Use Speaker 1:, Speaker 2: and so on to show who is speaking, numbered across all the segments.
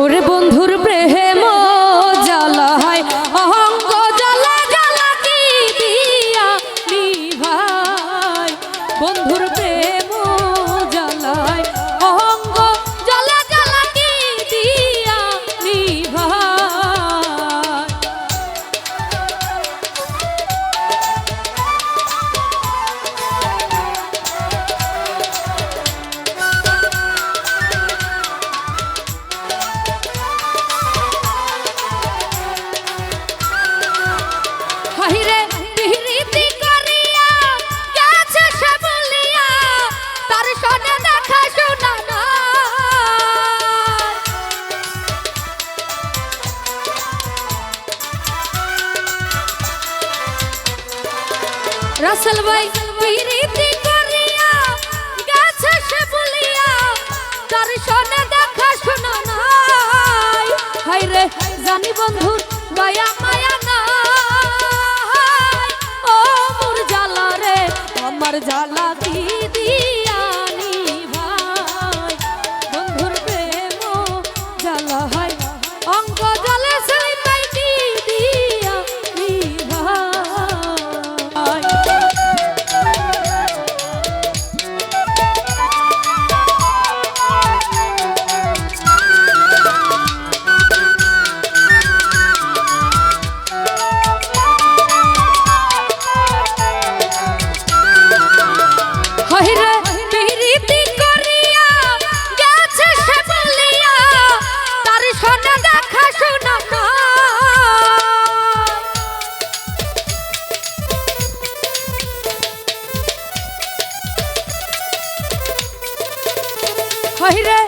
Speaker 1: ওরে বন্ধুর প্রেম জ্বালা হয় অহঙ্গ জ্বালা জ্বালা কি বন্ধুর প্রেম রাসেল ভাই পিরিতি করিয়া গেছে সে বলিয়া দর্শনে দেখা শোনা নাই। হাই রে জানি বন্ধু মায়া কহিরে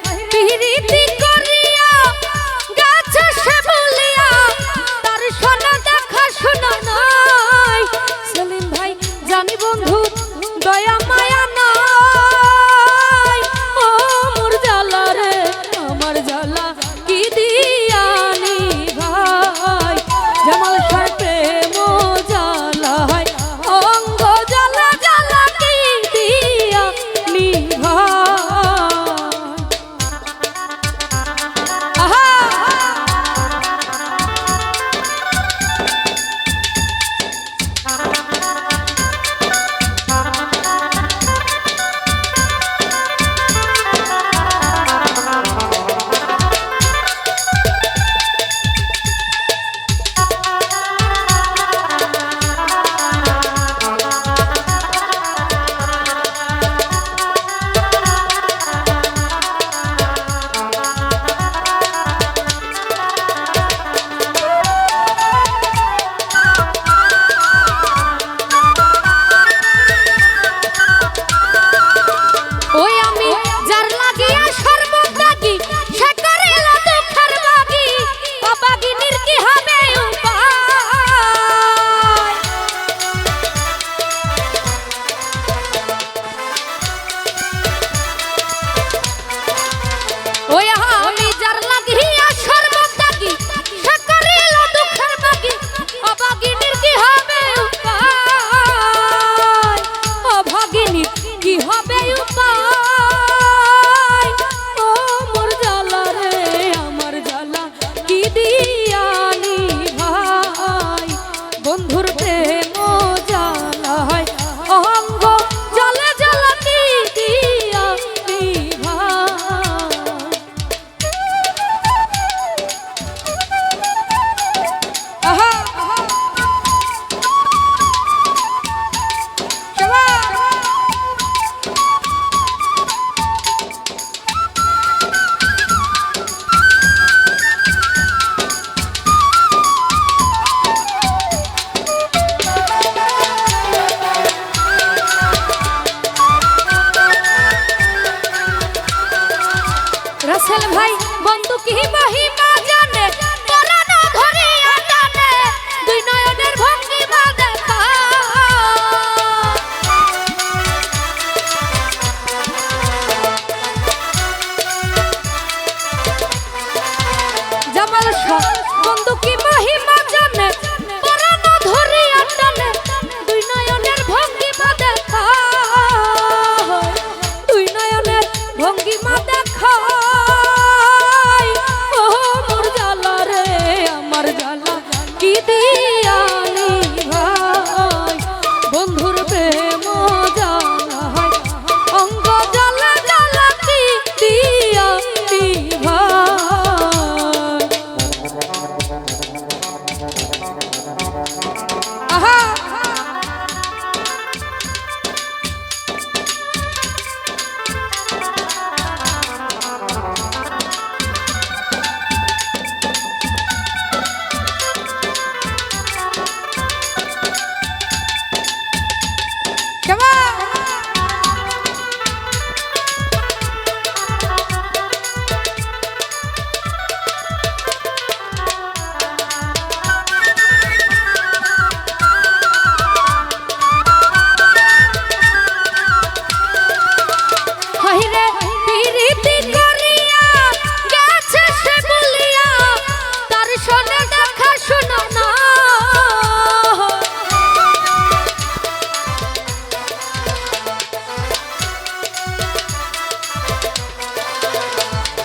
Speaker 1: বাহি বাহি জানি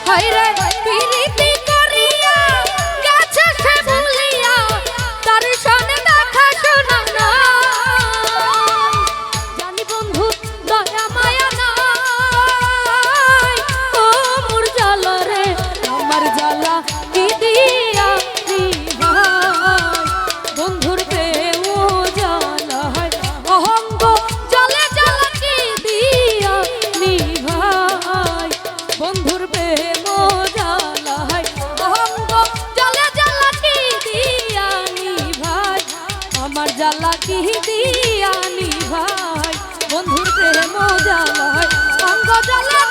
Speaker 1: হাইরে পীর ফিরিয়া নিভাই বন্ধুর প্রেম জালায় অঙ্গ জালায়